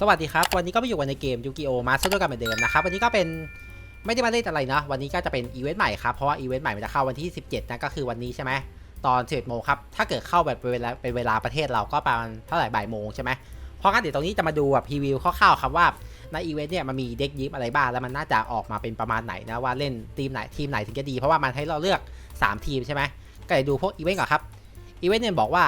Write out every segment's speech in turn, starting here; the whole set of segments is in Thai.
สวัสดีครับ วันนี้ก็มาอยู่กันในเกมยูกิโอมาสเตอร์กันเหมือนเดิมนะครับ วันนี้ก็เป็นไม่ได้มาเล่นอะไรนะ วันนี้ก็จะเป็นอีเวนต์ใหม่ครับ เพราะว่าอีเวนต์ใหม่มันจะเข้าวันที่ 17 นะก็คือวันนี้ใช่ไหมตอน11โมงครับ ถ้าเกิดเข้าแบบเป็นเวลาเป็นเวลาประเทศเราก็ประมาณเท่าไหร่บ่ายโมงใช่ไหมเพราะงั้นเดี๋ยวตรงนี้จะมาดูแบบพรีวิวคร่าวๆครับว่าในอีเวนต์เนี่ยมันมีเด็กยิปอะไรบ้างแล้วมันน่าจะออกมาเป็นประมาณไหนนะว่าเล่นทีมไหนทีมไหนถึงจะดีเพราะว่ามันให้เราเลือก 3 ทีมใช่ไหมก็เดี๋ยวดูพวกอีเวนต์ก่อนครับอีเวนต์เนี่ยบอกว่า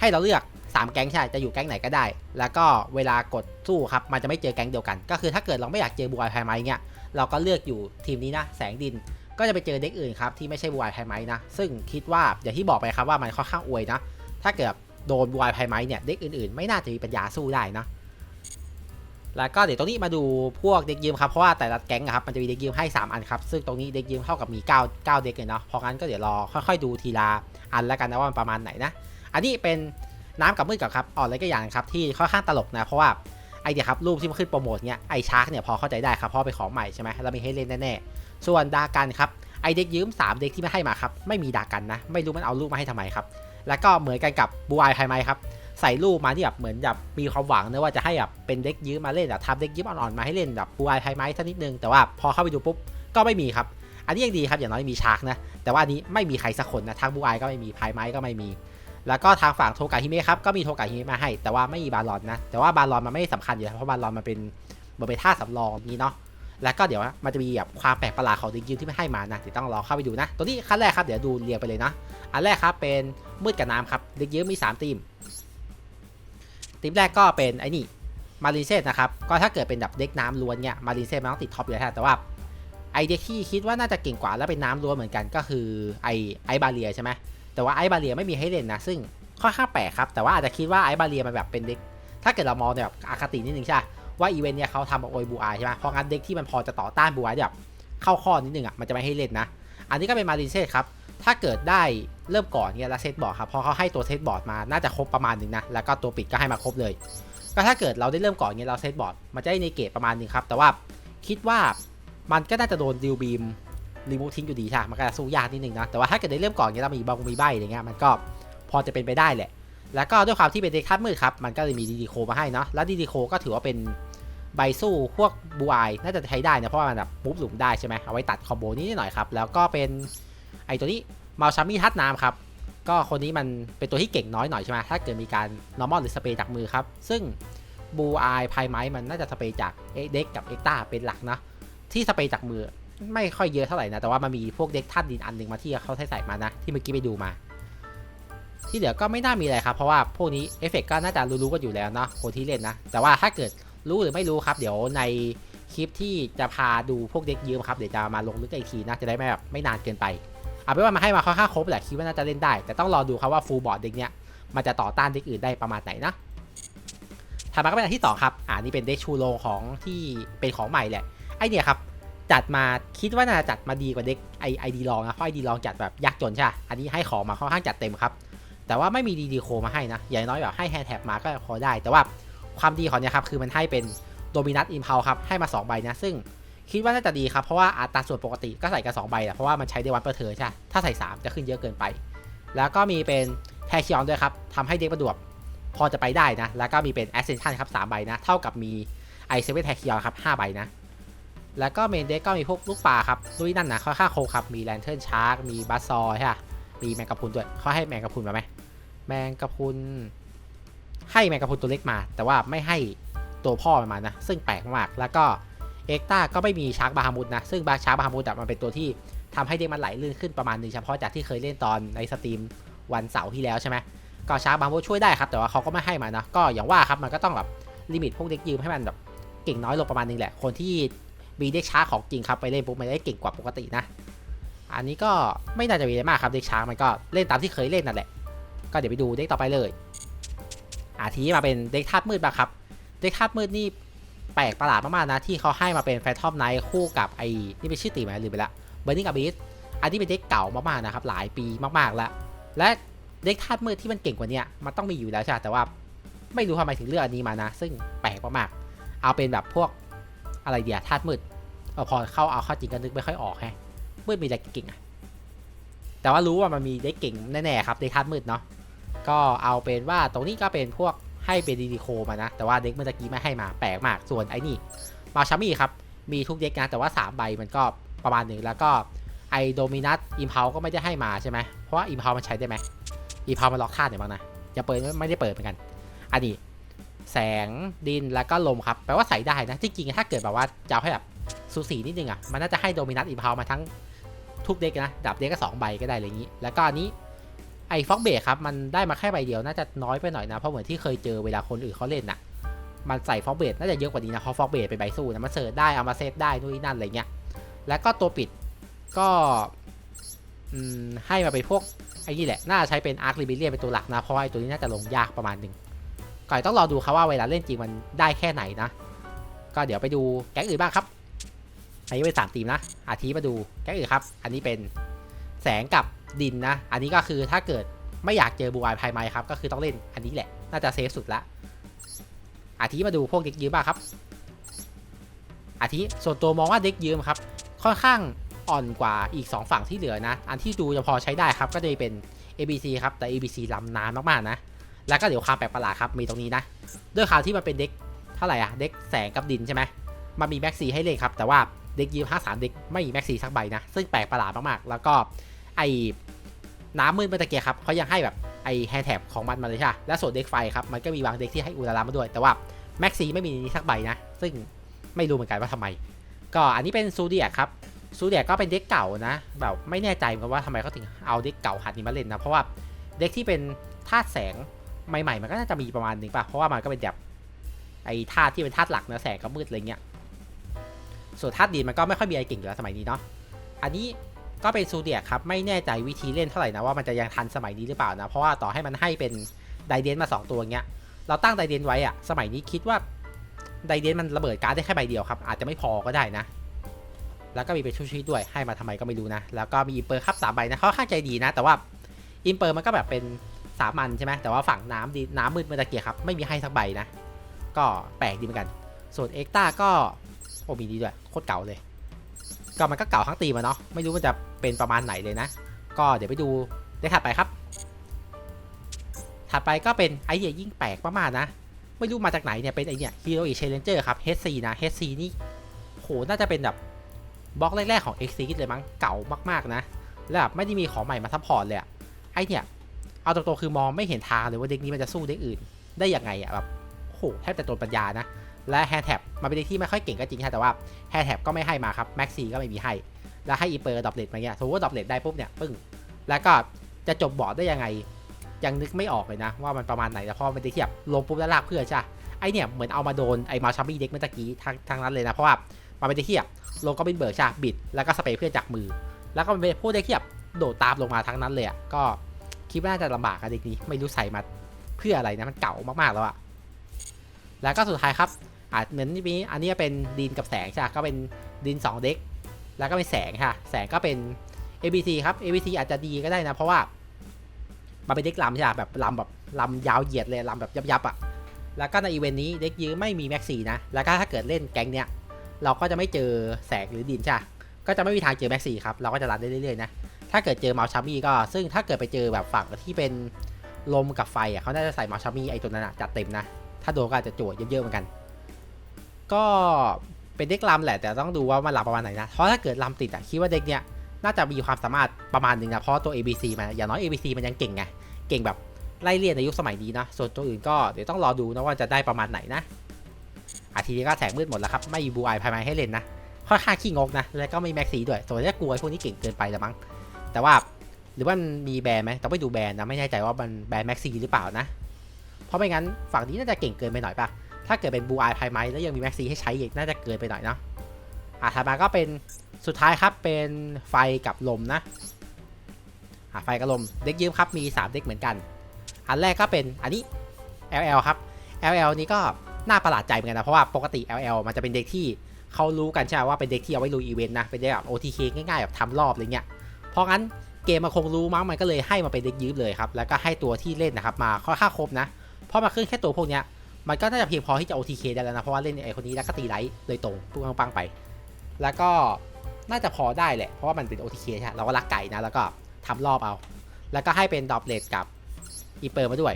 ให้เราเลือก 3 แก๊งใช่จะอยู่แก๊งไหนก็ได้ แล้วก็เวลากดสู้ครับมันจะไม่เจอแก๊งเดียวกัน ก็คือถ้าเกิดเราไม่อยากเจอบูไอไพไม้เงี้ยเราก็เลือกอยู่ทีมนี้นะแสงดินก็จะไปเจอเด็กอื่นครับที่ไม่ใช่บูไอไพไม้นะซึ่งคิดว่าอย่างที่บอกไปครับว่ามันค่อนข้างอวยนะ ถ้าเกิดโดนบูไอไพไม้เนี่ยเด็กอื่นๆ ไม่น่าจะมีปัญญาสู้ได้นะแล้วก็เดี๋ยวตรงนี้มาดูพวกเด็กยืมครับเพราะว่าแต่ละแก๊งอะครับมันจะมีเด็กยืมให้ 3 อันครับซึ่งตรงนี้เด็กยืมเท่ากับมี 9 9 เด็กเลยเนาะเพราะงั้นก็เดี๋ยวรอค่อยๆ ดูทีละอันแล้วกันนะว่ามันประมาณไหนนะ อันนี้เป็น น้ำกับมืดกับครับอ่อนอะไรก็อย่างครับที่ค่อนข้างตลกนะเพราะว่าไอเดียครับรูปที่มันขึ้นโปรโมทเนี้ยไอชาร์กเนี่ยพอเข้าใจได้ครับเพราะเป็นของใหม่ใช่ไหมแล้วมีให้เล่นแน่ๆส่วนดากันครับไอเด็กยืม 3 เด็กที่ไม่ให้มาครับไม่มีดากันนะ ไม่รู้มันเอารูปมาให้ทำไมครับแล้วก็เหมือนกันกับบูไอไพไมครับใส่รูปมาที่แบบเหมือนแบบมีความหวังนะว่าจะให้แบบเป็นเด็กยืมมาเล่นแบบทำเด็กยืมอ่อนๆมาให้เล่นแบบบูไอไพไมสักนิดนึงแต่ว่าพอเข้าไปดูปุ๊บก็ไม่มีครับอันนี้ยังดีครับอย่างน้อยมีชาร์กนะแต่ว่าอันนี้ไม่มีใครสักคนนะทางบูไอก็ไม่มีไพไมก็ไม่มี แล้วก็ทางฝั่งโทกาฮิเมะครับก็มีโทกาฮิเมะมาให้ แต่ว่าไม่มีบาลอนนะ แต่ว่าบาลอนมันไม่สำคัญอยู่แล้วเพราะบาลอนมันเป็นมันเป็นท่าสำรองนี้เนาะแล้วก็เดี๋ยวมันจะมีแบบความแปลกประหลาดของดิงยืนที่ไม่ให้มานะเดี๋ยวต้องรอเข้าไปดูนะ ตัวนี้ขั้นแรกครับเดี๋ยวดูเรียงไปเลยนะ อันแรกครับเป็นมืดกับน้ำครับดิงยืนมี 3 ทีม ทีมแรกก็เป็นไอ้นี่มารินเซตนะครับ ก็ถ้าเกิดเป็นแบบเด็กน้ำล้วนเนี่ยมารินเซตมันต้องติดท็อปอยู่แล้วแต่ว่าไอเด็กที่คิดว่าน่าจะเก่งกว่าแล้วเป็นน้ำล้วนเหมือนกันก็คือไอไอบาเรียใช่ไหม แต่ว่าไอ้บาเรียไม่มีให้เล่นนะ ซึ่งค่อนข้างแปลกครับ แต่ว่าอาจจะคิดว่าไอ้บาเรียมันแบบเป็นเด็ก ถ้าเกิดเรามองแบบอคตินิดนึงใช่ว่าอีเวนต์เนี่ยเขาทำโอยบูไอใช่ไหมเพราะงั้นเด็กที่มันพอจะต่อต้านบูไอแบบเข้าข้อนิดนึงอะมันจะไม่ให้เล่นนะ อันนี้ก็เป็นมารินเซตครับ ถ้าเกิดได้เริ่มก่อนเนี่ยแล้วเซตบอร์ดครับพราะเขาให้ตัวเซตบอร์ดมา น่าจะครบประมาณหนึ่งนะ แล้วก็ตัวปิดก็ให้มาครบเลย ก็ถ้าเกิดเราได้เริ่มก่อนเนี่ยเราเซตบอร์ดมันจะได้ในเกตประมาณหนึงครับ แต่ว่าคิดว่ามันก็น่าจะโดนดิวบีม รีมูทิ้งอยู่ดีใช่ปะมันก็จะสู้ยากนิดนึงนะแต่ว่าถ้าเกิดได้เริ่มก่อนเนี่ยเรามีบองมีใบอะไรเงี้ยมันก็พอจะเป็นไปได้แหละ แล้วก็ด้วยความที่เป็นเด็กทัดมืดครับมันก็เลยมีดีดีโคมาให้เนาะแล้วดีดีโคก็ถือว่าเป็นใบสู้พวกบูไอน่าจะใช้ได้นะเพราะว่ามันแบบมูฟหลุมได้ใช่ไหมเอาไว้ตัดคอมโบนี้นิดหน่อยครับแล้วก็เป็นไอตัวนี้มาชามี่ทัดน้ำครับก็คนนี้มันเป็นตัวที่เก่งน้อยหน่อยใช่ไหมถ้าเกิดมีการ normal หรือสเปรย์จากมือครับ ซึ่งบูไอพายไม้มันน่าจะสเปรย์จากเด็กกับเอ็กต้าเป็นหลักนะที่สเปรย์จากมือ ไม่ค่อยเยอะเท่าไหร่นะ แต่ว่ามันมีพวกเด็กทัดดินอันหนึ่งมาที่เขาใช้ใส่มานะ ที่เมื่อกี้ไปดูมา ที่เหลือก็ไม่น่ามีอะไรครับ เพราะว่าพวกนี้เอฟเฟกก็น่าจะรู้ๆกันอยู่แล้วเนาะคนที่เล่นนะ แต่ว่าถ้าเกิดรู้หรือไม่รู้ครับ เดี๋ยวในคลิปที่จะพาดูพวกเด็กยืมครับ เดี๋ยวจะมาลงลึกอีกทีนะ จะได้ไม่แบบไม่นานเกินไป เอาเป็นว่ามาให้มาค่อนข้างครบแหละคิดว่าน่าจะเล่นได้ แต่ต้องรอดูครับว่าฟูลบอร์ดเด็กเนี้ยมันจะต่อต้านเด็กอื่นได้ประมาณไหนนะถัดมาก็เป็นอันที่สอครับ อ่านี่เป็นเด็กชูโรงของที่เป็นของใหม่แหละ ไอเนี่ยครับ จัดมาคิดว่าน่าจะจัดมาดีกว่าเด็กไอไอดีลองนะเพราะไอดีลองจัดแบบยากจนใช่อันนี้ให้ของมาค่อนข้างจัดเต็มครับ แต่ว่าไม่มีดีดีโคมาให้นะ อย่างน้อยแบบให้แฮนด์แท็บมาก็พอได้ แต่ว่าความดีของเนี่ยครับคือมันให้เป็นโดมินัสอิมพาวครับให้มา 2 ใบนะ ซึ่งคิดว่าน่าจะดีครับเพราะว่าอัตราส่วนปกติก็ใส่กัน2ใบแหละเพราะว่ามันใช้ได้วันเปอร์เทิร์ใช่ถ้าใส่ 3 จะขึ้นเยอะเกินไป แล้วก็มีเป็นแทคิออนด้วยครับทำให้เด็กประดวบพอจะไปได้นะ แล้วก็มีเป็นแอสเซนชันครับ3ใบนะ เท่ากับมีไอเซเว่นแทคิออนครับ5ใบนะ แล้วก็เมนเด็กก็มีพวกลูกปลาครับลุยนั่นนะค่อนข้างโคครับ มีแลนเทิร์นชาร์กมีบัสซอใช่ปะมีแมงกะพรุนด้วยเขาให้แมงกะพรุนมาไหมแมงกะพรุนให้แมงกะพรุนตัวเล็กมา แต่ว่าไม่ให้ตัวพ่อมันมานะ ซึ่งแปลกมาก แล้วก็เอ็กต้าก็ไม่มีชาร์กบาฮามุดนะ ซึ่งบาชาร์กบาฮามุดมันเป็นตัวที่ทำให้เด็กมันไหลลื่นขึ้นประมาณนึงเฉพาะจากที่เคยเล่นตอนในสตรีมวันเสาร์ที่แล้วใช่ไหมก็ชาร์กบาฮามุดช่วยได้ครับ แต่ว่าเขาก็ไม่ให้มานะ ก็อย่างว่าครับมันก็ต้องแบบลิมิตพวกเด็กยืมให้มันแบบเก่งน้อยลงประมาณนึงแหละ คนที่ มีเด็กช้าของจริงครับไปเล่นปุ๊บมันได้เก่งกว่าปกตินะ อันนี้ก็ไม่น่าจะมีอะไรมากครับเด็กช้ามันก็เล่นตามที่เคยเล่นนั่นแหละ ก็เดี๋ยวไปดูเด็กต่อไปเลยอาทีมาเป็นเด็กธาตุมืดบ้างครับ เด็กธาตุมืดนี่แปลกประหลาดมากๆนะที่เขาให้มาเป็นแฟนทอมไนท์คู่กับไอ้นี่เป็นชื่อตีไหมหรือไปละเบอร์นิงกับบีสอันนี้เป็นเด็กเก่ามากๆนะครับหลายปีมากๆแล้ว และเด็กธาตุมืดที่มันเก่งกว่านี้มันต้องมีอยู่แล้วใช่ไหมแต่ว่าไม่รู้ทำไมถึงเลือกอันนี้มานะ ซึ่งแปลกมากๆเอาเป็นแบบพวกอะไรเดียธาตุมืด เออพอเข้าเอาเข้าจริงก็นึกไม่ค่อยออกแฮะมืดมีอะไรเก่งอะแต่ว่ารู้ว่ามันมีเด็กเก่งแน่ๆครับเด็กธามืดเนาะก็เอาเป็นว่าตรงนี้ก็เป็นพวกให้เป็นดีดีโคมานะ แต่ว่าเด็กเมื่อกี้ไม่ให้มาแปลกมากส่วนไอ้นี่มาชามี่ครับ มีทุกเด็กนะแต่ว่า 3 ใบมันก็ประมาณหนึ่งแล้วก็ไอโดมินัสอิมพาวก็ไม่ได้ให้มาใช่ไหมเพราะว่าอิมพาวมันใช้ได้ไหมอิมพาวมันล็อกท่าไหนบ้างนะอย่าเปิดไม่ได้เปิดเหมือนกัน อันนี้แสงดินแล้วก็ลมครับแปลว่าใส่ได้นะจริงๆถ้าเกิดแบบว่าจะให้แบบ สูสีนิดนึงอะ มันน่าจะให้โดมินัสอิมพาวมาทั้งทุกเด็กนะดับเด็กก็สองใบก็ได้อะไรอย่างนี้ แล้วก็อันนี้ไอ้ฟ็อกเบครับ มันได้มาแค่ใบเดียวน่าจะน้อยไปหน่อยนะ เพราะเหมือนที่เคยเจอเวลาคนอื่นเขาเล่นน่ะ มันใส่ฟ็อกเบดน่าจะเยอะกว่านี้นะเพราะฟ็อกเบดเป็นใบสู้นะมันเสิร์ชได้เอามาเซตได้นู่นนี่นั่นอะไรเงี้ย แล้วก็ตัวปิดก็อให้มาเป็นพวกไอ้นี่แหละ น่าจะใช้เป็นอาร์คลิบิเลียเป็นตัวหลักนะ เพราะไอ้ตัวนี้น่าจะลงยากประมาณหนึ่งก่อนต้องรอดูครับว่าเวลาเล่นจริงมันได้แค่ไหนนะ ก็เดี๋ยวไปดูแก๊งอื่นบ้างครับ อันนี้เป็นสามทีมนะ อาทิมาดูแก๊งอื่นครับ อันนี้เป็นแสงกับดินนะ อันนี้ก็คือถ้าเกิดไม่อยากเจอบูอายภายไม้ครับ ก็คือต้องเล่นอันนี้แหละ น่าจะเซฟสุดละ อาทิมาดูพวกเด็กยืมบ้างครับ อาทิส่วนตัวมองว่าเด็กยืมครับ ค่อนข้างอ่อนกว่าอีก 2 ฝั่งที่เหลือนะ อันที่ดูจะพอใช้ได้ครับ ก็จะเป็น ABC ครับ แต่ ABC ลำนานมากๆนะ แล้วก็เดี๋ยวความแปลกประหลาดครับ มีตรงนี้นะ ด้วยข่าวที่มันเป็นเด็กเท่าไหร่อะเด็กแสงกับดินใช่ไหมมันมีแม็กซีให้เล่นครับ แต่ว่า เด็กยืม53เด็กไม่มีแม็กซี่สักใบนะ ซึ่งแปลกประหลาดมากๆ แล้วก็ไอน้ำมืดเมื่อตะเกียครับเขายังให้แบบไอแฮนด์แท็บของมันมาเลยใช่ปะและส่วนเด็กไฟครับ มันก็มีบางเด็กที่ให้อุลารามาด้วย แต่ว่าแม็กซี่ไม่มีนี้สักใบนะ ซึ่งไม่รู้เหมือนกันว่าทำไม ก็อันนี้เป็นซูเดียครับซูเดียก็เป็นเด็กเก่านะ แบบไม่แน่ใจเหมือนกันว่าทำไมเขาถึงเอาเด็กเก่าหัดนี้มาเล่นนะ เพราะว่าเด็กที่เป็นธาตุแสงใหม่ๆ มันก็น่าจะมีประมาณหนึ่งป่ะ เพราะว่ามันก็เป็นแบบไอ้ธาตุที่เป็นธาตุหลักนะแสงกับมืดอะไรเงี้ย ส่วนธาตุดินมันก็ไม่ค่อยมีอะไรเก่งอยู่แล้วสมัยนี้เนาะอันนี้ก็เป็นซูเดียครับไม่แน่ใจวิธีเล่นเท่าไหร่นะว่ามันจะยังทันสมัยนี้หรือเปล่านะเพราะว่าต่อให้มันให้เป็นไดเดนมา 2 ตัวเงี้ยเราตั้งไดเดนไว้อะสมัยนี้คิดว่าไดเดนมันระเบิดการ์ดได้แค่ใบเดียวครับ อาจจะไม่พอก็ได้นะ แล้วก็มีเป็นชุดๆด้วยให้มาทำไมก็ไม่รู้นะ แล้วก็มีอิมเปอร์ครับสามใบนะเขาข้างใจดีนะ แต่ว่าอิมเปอร์มันก็แบบเป็นสามัญใช่ไหมแต่ว่าฝั่งน้ำดีน้ำมืดเมื่อตะเกียครับไม่มีให้สักใบนะ ก็แปลกดีเหมือนกัน ส่วนเอ็กต้าก็ โอ้มีดีด้วยโคตรเก่าเลย ก็มันก็เก่าทั้งตีมาเนาะไม่รู้มันจะเป็นประมาณไหนเลยนะ ก็เดี๋ยวไปดูได้ถัดไปครับ ถัดไปก็เป็นไอเดียยิ่งแปลกมากๆนะ ไม่รู้มาจากไหนเนี่ยเป็นไอเนี่ยฮีโร่อีเชนเจอร์ครับ HC นะ HC นี่โหน่าจะเป็นแบบบล็อกแรกๆของ XC เลยมั้งเก่ามากๆนะแล้วแบบไม่ได้มีของใหม่มาซัพพอร์ตเลยอะไอเนี่ยเอาตรงๆคือมองไม่เห็นทางเลยว่าเด็กนี้มันจะสู้เด็กอื่น ได้ยังไงอะแบบโหแทบแต่ตัวปัญญานะ และแฮร์แท็บมันเป็นเด็กที่ไม่ค่อยเก่งก็จริงค่แต่ว่าแฮร์แท็บก็ไม่ให้มาครับแม็กซี่ก็ไม่มีให้ แล้วให้อีเปอร์ดอปเลตมาเงี้ยสมมติว่าดอปเลตได้ปุ๊บเนี่ยปึ้งแล้วก็จะจบบอร์ดได้ยังไงยังนึกไม่ออกเลยนะ ว่ามันประมาณไหนแต่พอมันได้เทียบลงปุ๊บแล้วลากเพื่อใช่ไอเนี่ยเหมือนเอามาโดนไอมาชาบี้เด็กเมื่อกี้ทางทางนั้นเลยนะเพราะว่ามันเป็นเด็กที่แบบลงก็เป็นเบิร์ช่ปะบิด แล้วก็สเปรย์เพื่อจากมือ แล้วก็เป็นพวกเด็กที่แบบโดดตามลงมาทั้งนั้นเลยอะก็คิดว่าน่าจะลำบากอะเด็กนี้ไม่รู้ใส่มาเพื่ออะไรนะมันเก่ามากๆแล้วอะแล้วก็สุดท้ายครับ อะเหมือนนี้อันนี้เป็นดินกับแสงใช่ปะก็เป็นดิน 2 เด็ก แล้วก็เป็นแสงค่ะแสงก็เป็น ABC ครับ ABC อาจจะดีก็ได้นะ เพราะว่ามันเป็นเด็กลำใช่ปะแบบลำแบบลำยาวเหยียดเลยลำแบบยับๆอะแล้วก็ในอีเวนต์นี้เด็กยื้อไม่มีแม็กซี่นะ แล้วก็ถ้าเกิดเล่นแก๊งเนี้ยเราก็จะไม่เจอแสงหรือดินใช่ก็จะไม่มีทางเจอแม็กซี่ครับเราก็จะรันได้เรื่อยๆนะถ้าเกิดเจอมาชามี่ก็ ซึ่งถ้าเกิดไปเจอแบบฝั่งที่เป็นลมกับไฟอะเขาน่าจะใส่มาชามี่ไอตัวนั้นอะจัดเต็มนะถ้าโดนก็อาจจะโจดเยอะๆเหมือนกัน ก็เป็นเด็กลำแหละแต่ต้องดูว่ามันลำประมาณไหนนะ เพราะถ้าเกิดลำติดอะคิดว่าเด็กเนี้ยน่าจะมีความสามารถประมาณหนึ่งนะเพราะตัว ABC มันอย่างน้อย ABC มันยังเก่งไงเก่งแบบไล่เรียนในยุคสมัยนี้นะส่วนตัวอื่นก็เดี๋ยวต้องรอดูนะว่าจะได้ประมาณไหนนะอาทีนี้ก็แสงมืดหมดแล้วครับไม่มีบูไอภายในให้เล่นนะค่อนข้างขี้งกนะแล้วก็ไม่แม็กซีด้วยส่วนนี้กลัวไอ้พวกนี้เก่งเกินไปละมั้งแต่ว่าหรือว่ามันมีแบรนด์ไหมต้องไปดูแบรนด์นะไม่แน่ใจว่ามันแบรนด์แม็กซีหรือเปล่านะ เพราะไม่งั้นฝั่งนี้น่าจะเก่งเกินไปหน่อยปะ ถ้าเกิดเป็นบูอายไม้แล้วยังมีแม็กซีให้ใช้อีกน่าจะเกินไปหน่อยเนาะอะถัดมาก็เป็นสุดท้ายครับเป็นไฟกับลมนะอะไฟกับลมเด็กยืมครับมี 3 เด็กเหมือนกัน อันแรกก็เป็นอันนี้ LL ครับ LL นี้ก็น่าประหลาดใจเหมือนกันนะเพราะว่าปกติ LL มันจะเป็นเด็กที่เขารู้กันใช่ไหมว่าเป็นเด็กที่เอาไว้ลุยอีเวนต์นะเป็นเด็กแบบ OTK ง่ายๆแบบทำรอบอะไรเงี้ยเพราะงั้นเกมมันคงรู้มั้งมันก็เลยให้มาเป็นเด็กยืมเลยครับแล้วก็ให้ตัวที่เล่นนะครับมาค่อนข้างครบนะเพราะมาขึ้นแค่ตัวพวกเนี้ย มันก็น่าจะเพียงพอที่จะ OTK ได้แล้วนะ เพราะว่าเล่นไอคนนี้แล้วก็ตีไลท์โดยตรงพุ่งปังไป แล้วก็น่าจะพอได้แหละ เพราะว่ามันเป็น OTK ใช่ไหมเราก็รักไก่นะ แล้วก็ทำรอบเอา แล้วก็ให้เป็นดอปเลตกับอีเปอร์มาด้วย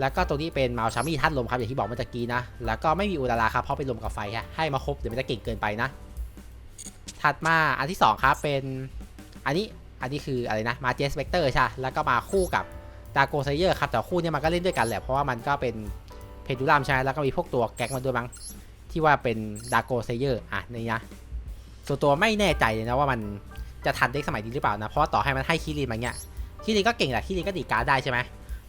แล้วก็ตัวนี้เป็นมาชามี่ท่านลมครับอย่างที่บอกเมื่อกี้นะ แล้วก็ไม่มีอุลาราครับเพราะเป็นลมกับไฟฮะให้มาครบเดี๋ยวมันจะเก่งเกินไปนะ ถัดมาอันที่สองครับเป็นอันนี้อันนี้คืออะไรนะมาเจสเ e กเตอร์ใช่แล้วก็มาคู่กับดาโกเซเยอร์ครับแต่คู่เนี้มันก็เล่นด้วยกันแหละเพราะว่ามันก็เป็น นดูลัมใช่แล้วก็มีพวกตัวแก๊กมาด้วยมั้งที่ว่าเป็นดาโกเซเยอร์อะนี่นะส่วนตัวไม่แน่ใจเลยนะว่ามันจะทันเด็กสมัยนี้หรือเปล่านะ เพราะต่อให้มันให้คิรินมาเงี้ยคิรินก็เก่งแหละคิรินก็ดีการ์ดได้ใช่ไหม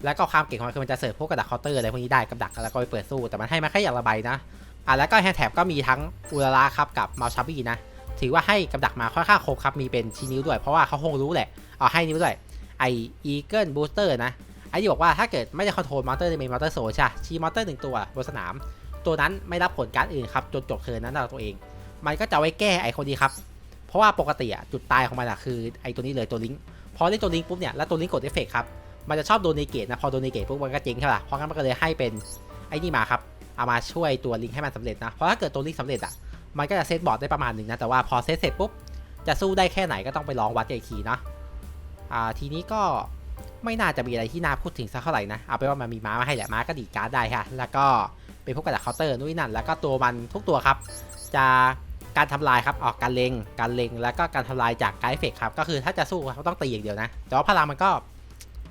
แล้วก็ความเก่งของมันคือมันจะเสิร์ฟพวกกระดักเคาน์เตอร์อะไรพวกนี้ได้กับดักแล้วก็ไปเปิดสู้แต่มันให้มาแค่อย่างละใบนะอะแล้วก็แฮนด์แท็บก็มีทั้งอุลาราครับกับมาชาบีนะถือว่าให้กับดักมาค่อนข้างครบครับมีเป็นชีนิ้วด้วยเพราะว่าเขาคงรู้แหละเอาให้นิ้วด้วยไออีเกิลบูสเตอร์นะ ไอที่บอกว่าถ้าเกิดไม่ได้คอนโทรลมอเตอร์ในเมนมอเตอร์โซใช่ชี้มอเตอร์หนึ่งตัวบนสนาม ตัวนั้นไม่รับผลการอื่นครับจนจบเทิร์นนั้นจาตัวเอง มันก็จะไว้แก้ไอคนนี้ครับ เพราะว่าปกติอะจุดตายของมันอะคือไอตัวนี้เลยตัวลิงก์พอได้ตัวลิงก์ปุ๊บเนี่ยแล้วตัวลิงก์กดเอฟเฟกครับมันจะชอบโดนเนเกตนะพอโดนเนเกตปุ๊บมันก็เจ๊งใช่ป่ะเพราะงั้นมันก็เลยให้เป็นไอ้นี่มาครับเอามาช่วยตัวลิงก์ให้มันสำเร็จนะเพราะถ้าเกิดตัวลิงก์สำเร็จอะมันก็จะเซตบอร์ดได้ประมาณหนึ่งนะแต่ว่าพอเซตเสร็จปุ๊บจะสู้ได้แค่ไหนก็ต้องไปลองวัดอีกทีนะอ่าทีนี้ก็ ไม่น่าจะมีอะไรที่น่าพูดถึงสักเท่าไหร่นะ เอาไปว่ามันมีม้ามาให้แหละม้าก็ดีการ์ดได้ค่ะ แล้วก็เป็นพวกกระดาษเคาน์เตอร์นู่นนั่น แล้วก็ตัวมันทุกตัวครับ จะการทำลายครับ ออกการเลงการเลงแล้วก็การทำลายจากการเอฟเฟกครับ ก็คือถ้าจะสู้เขาต้องตีอย่างเดียวนะ แต่ว่าพลังมันก็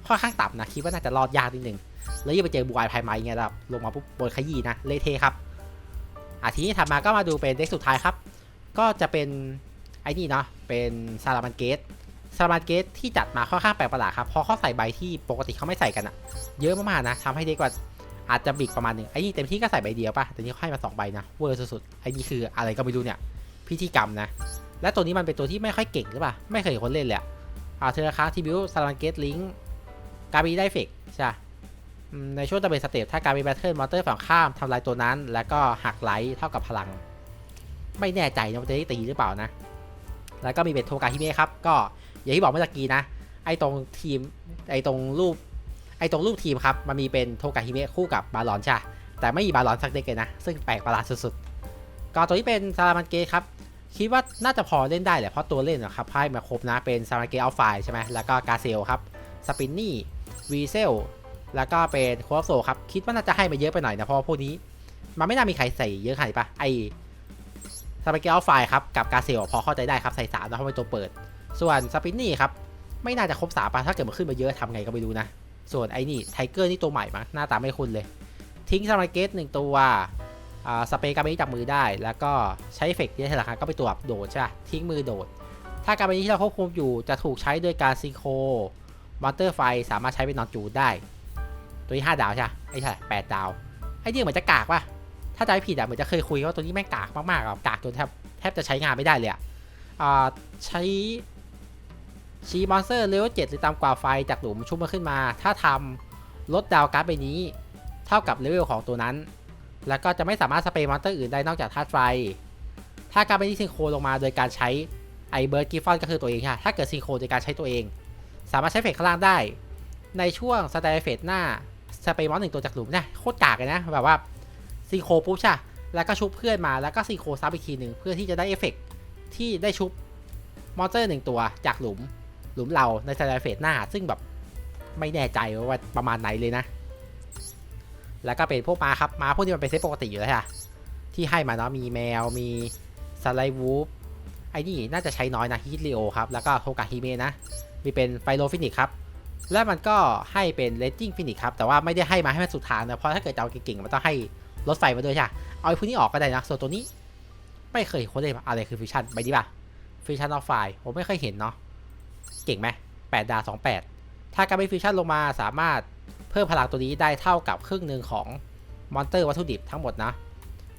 ค่อนข้างต่ำนะ คิดว่าน่าจะรอดยากนิดนึง แล้วยิ่งไปเจอบูไอพายไม้ไงแบบลงมาปุ๊บโดนขยี้นะ เละเทครับอะทีนี้ถัดมาก็มาดูเป็นเด็กสุดท้ายครับ ก็จะเป็นไอ้นี่เนาะ เป็นซาลามันเกต ซาลามันเกตที่จัดมาค่อนข้างแปลกประหลาดครับเพราะเขาใส่ใบที่ปกติเขาไม่ใส่กันอะเยอะมากๆนะทำให้เด็กว่าอาจจะบิกประมาณหนึ่งไอ้นี่เต็มที่ก็ใส่ใบเดียวป่ะแต่นี่เขาให้มาสองใบนะเวอร์สุดๆไอ้นี่คืออะไรก็ไม่รู้เนี่ยพิธีกรรมนะ และตัวนี้มันเป็นตัวที่ไม่ค่อยเก่งหรือเปล่าไม่เคยเห็นคนเล่นเลยอ่าเธอค้าทีบิวซาลามันเกตลิงกาบีได้เฟกใช่ในช่วงตะเบนสเตปถ้าการบีแบทเทิลมอเตอร์ฝั่งข้ามทำลายตัวนั้น แล้วก็หักไลท์เท่ากับพลัง ไม่แน่ใจนะว่าจะได้ตีหรือเปล่านะ แล้วก็มีเป็นโทกาฮิเมะครับ ก็ อย่างที่บอกเมื่อกี้นะ ไอตรงทีม ไอตรงรูป ไอตรงรูปทีมครับ มันมีเป็นโทกาฮิเมะคู่กับบาลอนใช่แต่ไม่มีบาลอนสักเด็กเลยนะ ซึ่งแปลกประหลาดสุดๆก็ตัวนี้เป็นซารามันเกครับ คิดว่าน่าจะพอเล่นได้แหละ เพราะตัวเล่นนะครับไพ่มาครบนะ เป็นซารามันเกอัลไฟใช่ไหมแล้วก็กาเซลครับ สปินนี่ วีเซล แล้วก็เป็นโคฟโซครับ คิดว่าน่าจะให้มาเยอะไปหน่อยนะ เพราะพวกนี้ มันไม่น่ามีใครใส่เยอะขนาดปะไอสปามันเกลไฟครับ กับกาเซลพอเข้าใจได้ครับ ใส่สามนะเพราะเป็นตัวเปิด ส่วนสปินนี่ครับไม่น่าจะครบสามปะถ้าเกิดมันขึ้นมาเยอะทำไงก็ไม่รู้นะ ส่วนไอ้นี่ไทเกอร์นี่ตัวใหม่มั้งหน้าตาไม่คุ้นเลย ทิ้งสมาร์เกตหนึ่งตัวสเปรย์การ์เบนจับมือได้ แล้วก็ใช้เฟกที่ราคาก็ไปตัวแบบโดดใช่ทิ้งมือโดด ถ้าการ์เบนที่เราควบคุมอยู่จะถูกใช้โดยการซิงโครมอนเตอร์ไฟสามารถใช้เป็นนอนจูดได้ ตัวนี้ห้าดาวใช่ไอ้ใช่แปดดาว ไอ้นี่เหมือนจะกากปะถ้าจำไม่ผิดอะเหมือนจะเคยคุยว่าตัวนี้แม่งกากมากๆอะกากจนแทบแทบจะใช้งานไม่ได้เลยอะอ่าใช้ ชีมอนสเตอร์เลเวล7หรือตามกว่าไฟจากหลุมชุบมาขึ้นมา ถ้าทำลดดาวการ์ดใบนี้ เท่ากับเลเวลของตัวนั้น แล้วก็จะไม่สามารถสเปรย์มอนสเตอร์อื่นได้นอกจากธาตุไฟ ถ้าการ์ดใบนี้ซิงโครลงมาโดยการใช้ไอเบิร์ดกิฟฟอนก็คือตัวเองค่ะถ้าเกิดซิงโครโดยการใช้ตัวเอง สามารถใช้เฟกข้างล่างได้ ในช่วงสแตเฟสหน้าสเปรย์มอนหนึ่งตัวจากหลุมเนี่ยโคตรกากเลยนะแบบว่าซิงโครปุ๊บใช่แล้วก็ชุบเพื่อนมาแล้วก็ซีโคซับอีกทีหนึ่งเพื่อที่จะได้เอฟเฟกที่ได้ชุบมอนสเตอร์หนึ่งตัวจากหลุม หลุมเราในสไตล์เฟสหน้า ซึ่งแบบไม่แน่ใจว่าประมาณไหนเลยนะ แล้วก็เป็นพวกมาครับมาพวกนี้มันเป็นเซตปกติอยู่แล้วค่ะ ที่ให้มาเนาะมีแมวมีสไลด์วูฟไอ้นี่น่าจะใช้น้อยนะฮิตเลโอครับ แล้วก็โทกาฮิเมะนะ มีเป็นไฟโลฟินิกครับ และมันก็ให้เป็นเลตติ้งฟินิกครับ แต่ว่าไม่ได้ให้มาให้มันสุดทางนะ เพราะถ้าเกิดจะเอาเก่งๆ มันต้องให้รถไฟมาด้วยใช่ปะเอาไอ้พวกนี้ออกก็ได้นะ ส่วนตัวนี้ ไม่เคยคนเลยอะไรคือฟิวชั่นใบนี้ป่ะฟิวชั่นออฟไฟผมไม่เคยเห็นเนาะ เก่งไหมแปดดาวสองแปดถ้าการไปฟิวชั่นลงมาสามารถเพิ่มพลังตัวนี้ได้เท่ากับครึ่งหนึ่งของมอนเตอร์วัตถุดิบทั้งหมดนะ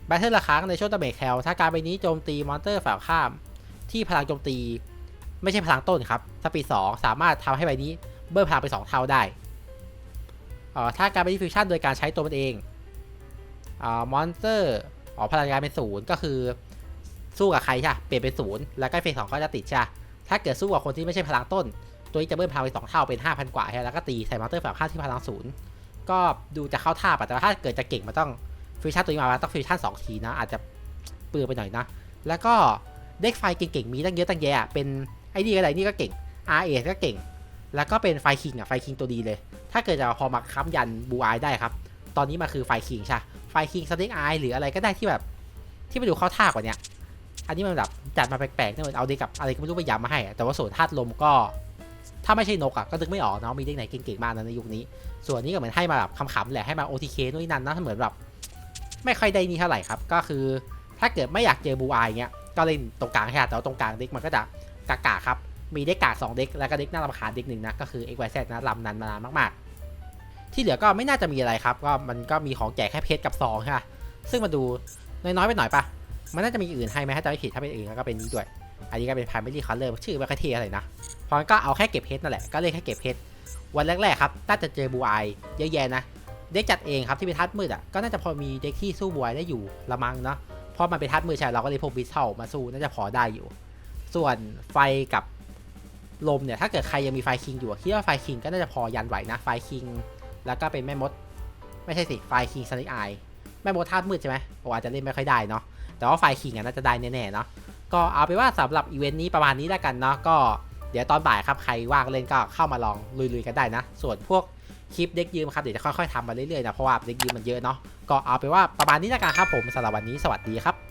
แบทเทิลละครั้งในช่วงตะเบกแคลถ้าการใบนี้โจมตีมอนเตอร์ฝ่ายข้าม ที่พลังโจมตี ไม่ใช่พลังต้นครับสปีดสองสามารถทำให้ใบนี้เบิ้มพลังไปสองเท่าได้เอ่อถ้าการไปฟิวชั่นโดยการใช้ตัวมันเองอ่ามอนสเตอร์อ๋อพลังงานเป็นศูนย์ก็คือสู้กับใครใช่เปลี่ยนเป็นศูนย์แล้วก็เฟสสองก็จะติดใช่ ถ้าเกิดสู้กับคนที่ไม่ใช่พลังต้น ตัวนี้จะเพิ่มพลังไปสองเท่าเป็นห้าพันกว่าใช่แล้วก็ตีใส่มอนเตอร์ฝั่งข้างที่พลังศูนย์ก็ดูจะเข้าท่าปะแต่ถ้าเกิดจะเก่งมันต้องฟิวชั่นตัวนี้มาต้องฟิวชั่นสองทีนะอาจจะเปลืองไปหน่อยนะแล้วก็เด็กไฟเก่งๆมีตั้งเยอะตั้งแยะเป็นไอ้นี่ก็ได้นี่ก็เก่ง R เอก็เก่ง แล้วก็เป็นไฟคิงอะไฟคิงตัวดีเลย ถ้าเกิดจะพอมาค้ำยันบูอายได้ครับ ตอนนี้มันคือไฟคิงใช่ไฟคิงสเต็กไอหรืออะไรก็ได้ที่แบบที่ไปดูเข้าท่ากว่าเนี้ย อันนี้มันแบบจัดมาแปลกๆเนี่ยเหมือนเอาเด็กกับอะไรก็ไม่รู้ไปยำมาให้ แต่ว่าส่วนธาตุลมก็ถ้าไม่ใช่นกอะก็นึกไม่ออกเนาะมีเด็กไหนเก่งๆมากนะในยุคนี้ ส่วนนี้ก็เหมือนให้มาแบบขำๆแหละให้มา OTK นู่นนนั่นนะเหมือนแบบไม่ค่อยได้นี่เท่าไหร่ครับ ก็คือถ้าเกิดไม่อยากเจอบูอายเงี้ยก็เล่นตรงกลางแค่แต่ว่าตรงกลางเด็กมันก็จะกากาครับมีเด็กกากสองเด็กแล้วก็เด็กน่ารำคาญเด็กหนึ่งนะก็คือ x y z นะลำนั้นมานานมากๆ ที่เหลือก็ไม่น่าจะมีอะไรครับ ก็มันก็มีของแจกแค่เพชรกับซองใช่ะซึ่งมาดูน้อยๆไปหน่อยปะ มันน่าจะมีอื่นให้ไหมถ้าจะไม่ผิดถ้าเป็นอื่นแล้วก็เป็นนี้ด้วย อันนี้ก็เป็น primary color ชื่อไม่ค่อยเท่อะไรนะพราะงั้นก็เอาแค่เก็บเพชรนั่นแหละก็เลยแค่เก็บเพชรวันแรกๆครับน่าจะเจอบูอเยอะแยะนะเด็กจัดเองครับที่เป็นทัดมืดอะก็น่าจะพอมีเด็กที่สู้บวยได้อยู่ละมังเนาะเพราะมันเป็นทัดมืดใช่เราก็เลยพกบิสเทลมาสู้น่าจะพอได้อยู่ ส่วนไฟกับลมเนี่ยถ้าเกิดใครยังมีไฟคิงอยู่คิดว่าไฟคิงก็น่าจะพอยันไหวนะไฟคิงแล้วก็เป็นแม่มด ไม่ใช่สิไฟคิงสนิกไอแม่มดธาตุมืดใช่ไหมโอ้อาจจะเล่นไม่ค่อยได้เนาะ แต่ว่าไฟคิงน่าจะได้แน่ๆเนาะก็เอาไปว่าสำหรับอีเวนต์นี้ประมาณนี้แล้วกันเนาะก็เดี๋ยวตอนบ่ายครับใครว่างเล่นก็เข้ามาลองลุยๆกันได้นะ ส่วนพวกคลิปเด็กยืมครับเดี๋ยวจะค่อยๆทำมาเรื่อยๆนะเพราะว่าเด็กยืมมันเยอะเนาะก็เอาไปว่าประมาณนี้แล้วกันครับผมสำหรับวันนี้สวัสดีครับ